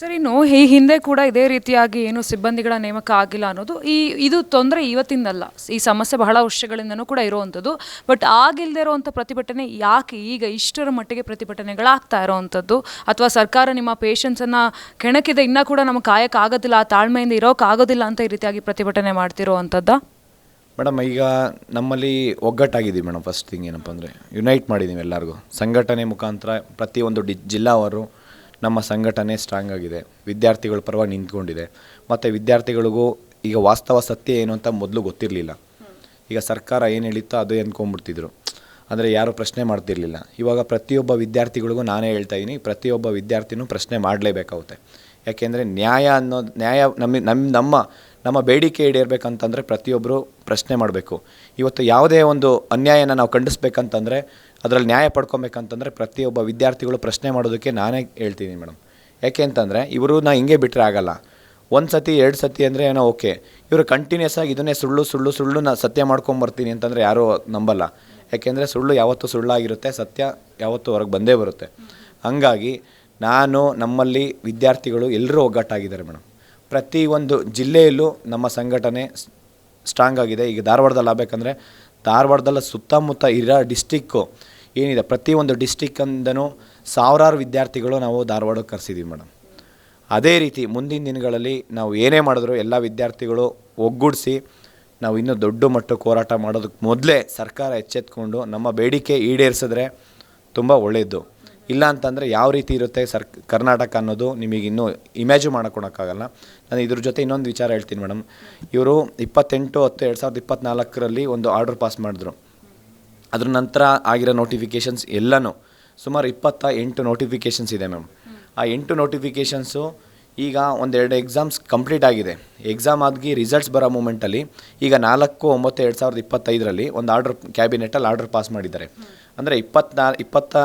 Sir, ಇನ್ನು ಈ ಹಿಂದೆ ಕೂಡ ಇದೇ ರೀತಿಯಾಗಿ ಏನು ಸಿಬ್ಬಂದಿಗಳ ನೇಮಕ ಆಗಿಲ್ಲ ಅನ್ನೋದು ಈ, ಇದು ತೊಂದರೆ ಇವತ್ತಿಂದಲ್ಲ. ಈ ಸಮಸ್ಯೆ ಬಹಳ ವರ್ಷಗಳಿಂದನೂ ಕೂಡ ಇರುವಂಥದ್ದು. ಬಟ್ ಆಗಿಲ್ಲದೆ ಇರುವಂಥ ಪ್ರತಿಭಟನೆ ಯಾಕೆ ಈಗ ಇಷ್ಟರ ಮಟ್ಟಿಗೆ ಪ್ರತಿಭಟನೆಗಳಾಗ್ತಾ ಇರೋವಂಥದ್ದು? ಅಥವಾ ಸರ್ಕಾರ ನಿಮ್ಮ ಪೇಷನ್ಸನ್ನು ಕೆಣಕಿದೆ, ಇನ್ನೂ ಕೂಡ ನಮಗೆ ಕಾಯಕ್ಕಾಗೋದಿಲ್ಲ ಆ ತಾಳ್ಮೆಯಿಂದ ಇರೋಕ್ಕಾಗೋದಿಲ್ಲ ಅಂತ ಈ ರೀತಿಯಾಗಿ ಪ್ರತಿಭಟನೆ ಮಾಡ್ತಿರೋವಂಥದ್ದು? ಮೇಡಮ್, ಈಗ ನಮ್ಮಲ್ಲಿ ಒಗ್ಗಟ್ಟಾಗಿದ್ದೀವಿ ಮೇಡಮ್ ಫಸ್ಟ್ ಥಿಂಗ್ ಏನಪ್ಪ ಅಂದರೆ ಯುನೈಟ್ ಮಾಡಿದ್ದೀವಿ ಎಲ್ಲರಿಗೂ. ಸಂಘಟನೆ ಮುಖಾಂತರ ಪ್ರತಿಯೊಂದು ಡಿ, ಜಿಲ್ಲಾವರು ನಮ್ಮ ಸಂಘಟನೆ ಸ್ಟ್ರಾಂಗ್ ಆಗಿದೆ. ವಿದ್ಯಾರ್ಥಿಗಳ ಪರವಾಗಿ ನಿಂತ್ಕೊಂಡಿದೆ. ಮತ್ತು ವಿದ್ಯಾರ್ಥಿಗಳಿಗೂ ಈಗ ವಾಸ್ತವ ಸತ್ಯ ಏನು ಅಂತ ಮೊದಲು ಗೊತ್ತಿರಲಿಲ್ಲ. ಈಗ ಸರ್ಕಾರ ಏನು ಹೇಳಿತ್ತೋ ಅದು ಅಂದ್ಕೊಂಡ್ಬಿಡ್ತಿದ್ರು. ಅಂದರೆ ಯಾರೂ ಪ್ರಶ್ನೆ ಮಾಡ್ತಿರ್ಲಿಲ್ಲ. ಇವಾಗ ಪ್ರತಿಯೊಬ್ಬ ವಿದ್ಯಾರ್ಥಿಗಳಿಗೂ ನಾನೇ ಹೇಳ್ತಾ ಇದ್ದೀನಿ ಪ್ರತಿಯೊಬ್ಬ ವಿದ್ಯಾರ್ಥಿನೂ ಪ್ರಶ್ನೆ ಮಾಡಲೇಬೇಕಾಗುತ್ತೆ. ಯಾಕೆಂದರೆ ನ್ಯಾಯ ಅನ್ನೋದು ನ್ಯಾಯ ನಮ್ಮ ನಮ್ಮ ನಮ್ಮ ನಮ್ಮ ಬೇಡಿಕೆ ಈಡೇರಬೇಕಂತಂದರೆ ಪ್ರತಿಯೊಬ್ಬರು ಪ್ರಶ್ನೆ ಮಾಡಬೇಕು. ಇವತ್ತು ಯಾವುದೇ ಒಂದು ಅನ್ಯಾಯನ ನಾವು ಖಂಡಿಸ್ಬೇಕಂತಂದರೆ ಅದರಲ್ಲಿ ನ್ಯಾಯ ಪಡ್ಕೊಬೇಕಂತಂದರೆ ಪ್ರತಿಯೊಬ್ಬ ವಿದ್ಯಾರ್ಥಿಗಳು ಪ್ರಶ್ನೆ ಮಾಡೋದಕ್ಕೆ ನಾನೇ ಹೇಳ್ತೀನಿ ಮೇಡಮ್. ಯಾಕೆ ಅಂತಂದರೆ ಇವರು ನಾ ಹಿಂಗೆ ಬಿಟ್ಟರೆ ಆಗಲ್ಲ. ಒಂದು ಸತಿ, ಎರಡು ಸತಿ ಅಂದರೆ ಏನೋ ಓಕೆ. ಇವರು ಕಂಟಿನ್ಯೂಸ್ ಆಗಿ ಇದನ್ನೇ ಸುಳ್ಳು ಸುಳ್ಳು ಸುಳ್ಳು ನಾ ಸತ್ಯ ಮಾಡ್ಕೊಂಬರ್ತೀನಿ ಅಂತಂದರೆ ಯಾರೂ ನಂಬಲ್ಲ. ಯಾಕೆಂದರೆ ಸುಳ್ಳು ಯಾವತ್ತೂ ಸುಳ್ಳಾಗಿರುತ್ತೆ, ಸತ್ಯ ಯಾವತ್ತೂ ಹೊರಗೆ ಬಂದೇ ಬರುತ್ತೆ. ಹಂಗಾಗಿ ನಾನು, ನಮ್ಮಲ್ಲಿ ವಿದ್ಯಾರ್ಥಿಗಳು ಎಲ್ಲರೂ ಒಗ್ಗಟ್ಟಾಗಿದ್ದಾರೆ ಮೇಡಮ್. ಪ್ರತಿ ಒಂದು ಜಿಲ್ಲೆಯಲ್ಲೂ ನಮ್ಮ ಸಂಘಟನೆ ಸ್ಟ್ರಾಂಗ್ ಆಗಿದೆ. ಈಗ ಧಾರವಾಡದಲ್ಲಿ ಆಗಬೇಕಂದ್ರೆ ಧಾರವಾಡದಲ್ಲಿ ಸುತ್ತಮುತ್ತ ಇರೋ ಡಿಸ್ಟಿಕ್ಕು ಏನಿದೆ? ಪ್ರತಿಯೊಂದು ಡಿಸ್ಟಿಕ್ಕಿಂದನೂ ಸಾವಿರಾರು ವಿದ್ಯಾರ್ಥಿಗಳು ನಾವು ಧಾರವಾಡಕ್ಕೆ ಕರೆಸಿದ್ದೀವಿ ಮೇಡಮ್. ಅದೇ ರೀತಿ ಮುಂದಿನ ದಿನಗಳಲ್ಲಿ ನಾವು ಏನೇ ಮಾಡಿದ್ರು ಎಲ್ಲ ವಿದ್ಯಾರ್ಥಿಗಳು ಒಗ್ಗೂಡಿಸಿ ನಾವು ಇನ್ನೂ ದೊಡ್ಡ ಮಟ್ಟಕ್ಕೆ ಹೋರಾಟ ಮಾಡೋದಕ್ಕೆ ಮೊದಲೇ ಸರ್ಕಾರ ಎಚ್ಚೆತ್ಕೊಂಡು ನಮ್ಮ ಬೇಡಿಕೆ ಈಡೇರಿಸಿದ್ರೆ ತುಂಬ ಒಳ್ಳೆಯದು ಇಲ್ಲ ಅಂತಂದರೆ ಯಾವ ರೀತಿ ಇರುತ್ತೆ ಸರ್ ಕರ್ನಾಟಕ ಅನ್ನೋದು ನಿಮಗೆ ಇನ್ನೂ ಇಮ್ಯಾಜಿನ್ ಮಾಡ್ಕೊಳಕ್ಕಾಗಲ್ಲ. ನಾನು ಇದ್ರ ಜೊತೆ ಇನ್ನೊಂದು ವಿಚಾರ ಹೇಳ್ತೀನಿ ಮೇಡಮ್ ಇವರು ಇಪ್ಪತ್ತೆಂಟು ಹತ್ತು ಎರಡು ಸಾವಿರದ ಇಪ್ಪತ್ತ್ನಾಲ್ಕರಲ್ಲಿ ಒಂದು ಆರ್ಡರ್ ಪಾಸ್ ಮಾಡಿದ್ರು. ಅದ್ರ ನಂತರ ಆಗಿರೋ ನೋಟಿಫಿಕೇಷನ್ಸ್ ಎಲ್ಲನೂ ಸುಮಾರು ಇಪ್ಪತ್ತ ಎಂಟು ನೋಟಿಫಿಕೇಷನ್ಸ್ ಇದೆ ಮ್ಯಾಮ್ ಆ ಎಂಟು ನೋಟಿಫಿಕೇಷನ್ಸು ಈಗ ಒಂದೆರಡು ಎಕ್ಸಾಮ್ಸ್ ಕಂಪ್ಲೀಟ್ ಆಗಿದೆ. ಎಕ್ಸಾಮ್ ಆಗಿ ರಿಸಲ್ಟ್ಸ್ ಬರೋ ಮೂಮೆಂಟಲ್ಲಿ ಈಗ ನಾಲ್ಕು, ಒಂಬತ್ತು, ಎರಡು ಸಾವಿರದ ಇಪ್ಪತ್ತೈದರಲ್ಲಿ ಒಂದು ಆರ್ಡರ್ ಕ್ಯಾಬಿನೆಟಲ್ಲಿ ಆರ್ಡರ್ ಪಾಸ್ ಮಾಡಿದ್ದಾರೆ. ಅಂದರೆ ಇಪ್ಪತ್ನಾ, ಇಪ್ಪತ್ತ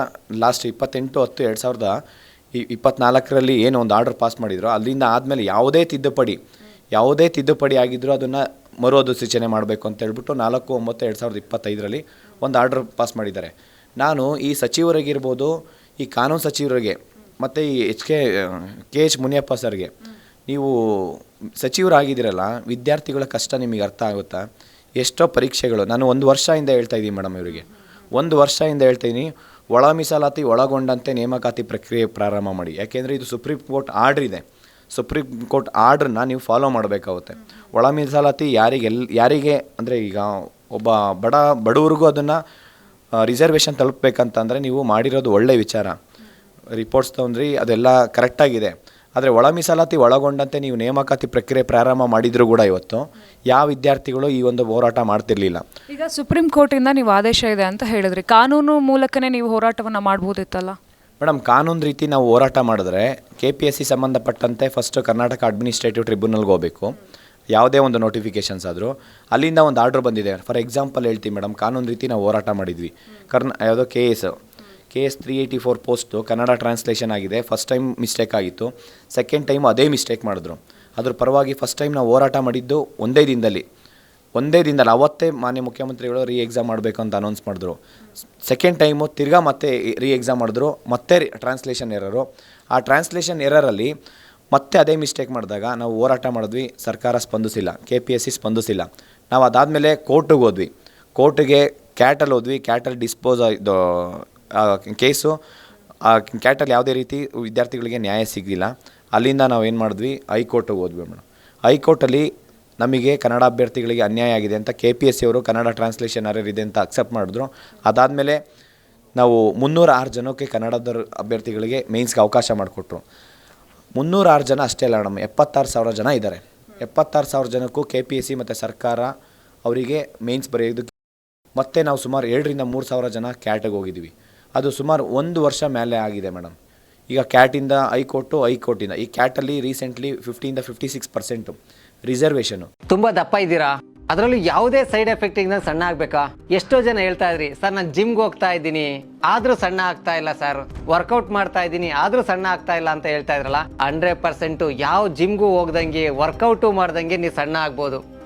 ಲಾಸ್ಟ್ ಇಪ್ಪತ್ತೆಂಟು, ಹತ್ತು, ಎರಡು ಸಾವಿರದ ಇಪ್ಪತ್ತ್ನಾಲ್ಕರಲ್ಲಿ ಏನು ಒಂದು ಆರ್ಡರ್ ಪಾಸ್ ಮಾಡಿದ್ರು ಅಲ್ಲಿಂದ ಆದಮೇಲೆ ಯಾವುದೇ ತಿದ್ದುಪಡಿ ಯಾವುದೇ ತಿದ್ದುಪಡಿ ಆಗಿದ್ದರೂ ಅದನ್ನು ಮರು ಸೂಚನೆ ಮಾಡಬೇಕು ಅಂತ ಹೇಳ್ಬಿಟ್ಟು ನಾಲ್ಕು, ಒಂಬತ್ತು, ಎರಡು ಸಾವಿರದ ಇಪ್ಪತ್ತೈದರಲ್ಲಿ ಒಂದು ಆರ್ಡರ್ ಪಾಸ್ ಮಾಡಿದ್ದಾರೆ. ನಾನು ಈ ಸಚಿವರಿಗಿರ್ಬೋದು, ಈ ಕಾನೂನು ಸಚಿವರಿಗೆ ಮತ್ತು ಈ H K K H Muniyappa ಸರ್ಗೆ. ನೀವು ಸಚಿವರಾಗಿದ್ದೀರಲ್ಲ, ವಿದ್ಯಾರ್ಥಿಗಳ ಕಷ್ಟ ನಿಮಗೆ ಅರ್ಥ ಆಗುತ್ತಾ? ಎಷ್ಟೋ ಪರೀಕ್ಷೆಗಳು, ನಾನು ಒಂದು ವರ್ಷದಿಂದ ಹೇಳ್ತಾ ಇದ್ದೀನಿ ಮೇಡಮ್ ಇವರಿಗೆ. ಒಂದು ವರ್ಷದಿಂದ ಹೇಳ್ತೀನಿ ಒಳ ಮೀಸಲಾತಿ ಒಳಗೊಂಡಂತೆ ನೇಮಕಾತಿ ಪ್ರಕ್ರಿಯೆ ಪ್ರಾರಂಭ ಮಾಡಿ. ಯಾಕೆಂದರೆ ಇದು ಸುಪ್ರೀಂ ಕೋರ್ಟ್ ಆರ್ಡ್ರ್ ಇದೆ. ಸುಪ್ರೀಂ ಕೋರ್ಟ್ ಆರ್ಡ್ರನ್ನ ನೀವು ಫಾಲೋ ಮಾಡಬೇಕಾಗುತ್ತೆ. ಒಳ ಮೀಸಲಾತಿ ಯಾರಿಗೆ ಎಲ್, ಯಾರಿಗೆ ಅಂದರೆ ಈಗ ಒಬ್ಬ ಬಡ, ಬಡವ್ರಿಗೂ ಅದನ್ನು ರಿಸರ್ವೇಷನ್ ತಲುಪಬೇಕಂತಂದರೆ ನೀವು ಮಾಡಿರೋದು ಒಳ್ಳೆಯ ವಿಚಾರ. ರಿಪೋರ್ಟ್ಸ್ ತೊಗೊಂಡ್ರಿ ಅದೆಲ್ಲ ಕರೆಕ್ಟಾಗಿದೆ ಆದರೆ ಒಳ ಮೀಸಲಾತಿ ಒಳಗೊಂಡಂತೆ ನೀವು ನೇಮಕಾತಿ ಪ್ರಕ್ರಿಯೆ ಪ್ರಾರಂಭ ಮಾಡಿದರೂ ಕೂಡ ಇವತ್ತು ಯಾವ ವಿದ್ಯಾರ್ಥಿಗಳು ಈ ಒಂದು ಹೋರಾಟ ಮಾಡ್ತಿರ್ಲಿಲ್ಲ. ಈಗ ಸುಪ್ರೀಂ ಕೋರ್ಟಿಂದ ನೀವು ಆದೇಶ ಇದೆ ಅಂತ ಹೇಳಿದ್ರಿ. ಕಾನೂನು ಮೂಲಕನೇ ನೀವು ಹೋರಾಟವನ್ನು ಮಾಡ್ಬೋದಿತ್ತಲ್ಲ? ಮೇಡಮ್ ಕಾನೂನು ರೀತಿ ನಾವು ಹೋರಾಟ ಮಾಡಿದ್ರೆ ಕೆ ಪಿ ಎಸ್ ಸಿ ಸಂಬಂಧಪಟ್ಟಂತೆ ಫಸ್ಟ್ ಕರ್ನಾಟಕ ಅಡ್ಮಿನಿಸ್ಟ್ರೇಟಿವ್ ಟ್ರಿಬ್ಯುನಲ್ಗೆ ಹೋಗಬೇಕು. ಯಾವುದೇ ಒಂದು ನೋಟಿಫಿಕೇಷನ್ಸ್ ಆದರೂ. ಅಲ್ಲಿಂದ ಒಂದು ಆರ್ಡ್ರ್ ಬಂದಿದೆ. ಫಾರ್ ಎಕ್ಸಾಂಪಲ್ ಹೇಳ್ತೀವಿ ಮೇಡಮ್ ಕಾನೂನು ರೀತಿ ನಾವು ಹೋರಾಟ ಮಾಡಿದ್ವಿ. ಕರ್ನ ಯಾವುದೋ K S K S three eighty four post Kannada translation ಆಗಿದೆ. ಫಸ್ಟ್ ಟೈಮ್ ಮಿಸ್ಟೇಕ್ ಆಗಿತ್ತು. ಸೆಕೆಂಡ್ ಟೈಮ್ ಅದೇ ಮಿಸ್ಟೇಕ್ ಮಾಡಿದ್ರು. ಅದ್ರ ಪರವಾಗಿ ಫಸ್ಟ್ ಟೈಮ್ ನಾವು ಹೋರಾಟ ಮಾಡಿದ್ದು ಒಂದೇ ದಿನದಲ್ಲಿ. ಒಂದೇ ದಿನದಲ್ಲಿ. ಅವತ್ತೇ ಮಾನ್ಯ ಮುಖ್ಯಮಂತ್ರಿಗಳು ರೀ ಎಕ್ಸಾಮ್ ಮಾಡಬೇಕು ಅಂತ ಅನೌನ್ಸ್ ಮಾಡಿದ್ರು. ಸೆಕೆಂಡ್ ಟೈಮು ತಿರ್ಗಾ ಮತ್ತೆ ರೀ ಎಕ್ಸಾಮ್ ಮಾಡಿದ್ರು. ಮತ್ತೆ ಟ್ರಾನ್ಸ್ಲೇಷನ್ ಎರರು ಆ ಟ್ರಾನ್ಸ್ಲೇಷನ್ ಎರರಲ್ಲಿ ಮತ್ತೆ ಅದೇ ಮಿಸ್ಟೇಕ್ ಮಾಡಿದಾಗ ನಾವು ಹೋರಾಟ ಮಾಡಿದ್ವಿ. ಸರ್ಕಾರ ಸ್ಪಂದಿಸಿಲ್ಲ. ಕೆ ಪಿ ಎಸ್ ಸಿ ಸ್ಪಂದಿಸಿಲ್ಲ. ನಾವು ಅದಾದಮೇಲೆ ಕೋರ್ಟಿಗೆ ಹೋದ್ವಿ. ಕೋರ್ಟಿಗೆ ಕ್ಯಾಟಲ್ಲಿ ಹೋದ್ವಿ. ಕ್ಯಾಟಲ್ ಡಿಸ್ಪೋಸ್ ಕೇಸು ಆ ಕ್ಯಾಟಲ್ಲಿ ಯಾವುದೇ ರೀತಿ ವಿದ್ಯಾರ್ಥಿಗಳಿಗೆ ನ್ಯಾಯ ಸಿಗಲಿಲ್ಲ, ಅಲ್ಲಿಂದ ನಾವು ಏನು ಮಾಡಿದ್ವಿ? ಹೈಕೋರ್ಟಿಗೆ ಹೋದ್ವಿ ಮೇಡಮ್ ಹೈಕೋರ್ಟಲ್ಲಿ ನಮಗೆ ಕನ್ನಡ ಅಭ್ಯರ್ಥಿಗಳಿಗೆ ಅನ್ಯಾಯ ಆಗಿದೆ ಅಂತ ಕೆ ಪಿ ಎಸ್ ಸಿ ಅವರು ಕನ್ನಡ ಟ್ರಾನ್ಸ್ಲೇಷನ್ ಇದೆ ಅಂತ ಅಕ್ಸೆಪ್ಟ್ ಮಾಡಿದ್ರು. ಅದಾದಮೇಲೆ ನಾವು ಮುನ್ನೂರ ಆರು ಜನಕ್ಕೆ ಕನ್ನಡದ ಅಭ್ಯರ್ಥಿಗಳಿಗೆ ಮೇನ್ಸ್ಗೆ ಅವಕಾಶ ಮಾಡಿಕೊಟ್ರು. ಮುನ್ನೂರ ಆರು ಜನ ಅಷ್ಟೇ ಅಲ್ಲ ಮೇಡಮ್ ಎಪ್ಪತ್ತಾರು ಸಾವಿರ ಜನ ಇದ್ದಾರೆ. ಎಪ್ಪತ್ತಾರು ಸಾವಿರ ಜನಕ್ಕೂ ಕೆ ಪಿ ಎಸ್ ಸಿ ಮತ್ತು ಸರ್ಕಾರ ಅವರಿಗೆ ಮೇನ್ಸ್ ಬರೆಯೋದಕ್ಕೆ ಮತ್ತೆ ನಾವು ಸುಮಾರು ಎರಡರಿಂದ ಮೂರು ಸಾವಿರ ಜನ ಕ್ಯಾಟಿಗೆ ಹೋಗಿದ್ದೀವಿ ಅದು ಸುಮಾರು ಒಂದು ವರ್ಷ ಮೇಲೆ ಆಗಿದೆ ಮೇಡಮ್. ಈಗ ಕ್ಯಾಟಿಂದ ಹೈಕೋರ್ಟು ಹೈಕೋರ್ಟಿಂದ ಈ ಕ್ಯಾಟಲ್ಲಿ ರೀಸೆಂಟ್ಲಿ ಫಿಫ್ಟಿಯಿಂದ ಫಿಫ್ಟಿ ಸಿಕ್ಸ್ ಪರ್ಸೆಂಟು ರಿಸರ್ವೇಷನು. ತುಂಬಾ ದಪ್ಪ ಇದ್ದೀರಾ? ಅದರಲ್ಲೂ ಯಾವುದೇ ಸೈಡ್ ಎಫೆಕ್ಟ್ ಇಂದ ಸಣ್ಣ ಆಗ್ಬೇಕಾ? ಎಷ್ಟೋ ಜನ ಹೇಳ್ತಾ ಇದ್ರಿ, ಸರ್, ನಾನು ಜಿಮ್ಗೆ ಹೋಗ್ತಾ ಇದ್ದೀನಿ. ಆದ್ರೂ ಸಣ್ಣ ಆಗ್ತಾ ಇಲ್ಲ, ಸರ್. ವರ್ಕೌಟ್ ಮಾಡ್ತಾ ಇದ್ದೀನಿ, ಆದ್ರೂ ಸಣ್ಣ ಆಗ್ತಾ ಇಲ್ಲ ಅಂತ ಹೇಳ್ತಾ ಇದ್ರಲ್ಲ ಹಂಡ್ರೆಡ್ ಪರ್ಸೆಂಟ್ ಯಾವ ಜಿಮ್ಗೂ ಹೋಗ್ದಂಗೆ, ವರ್ಕೌಟು ಮಾಡ್ದಂಗೆ ನೀವು ಸಣ್ಣ ಆಗ್ಬೋದು.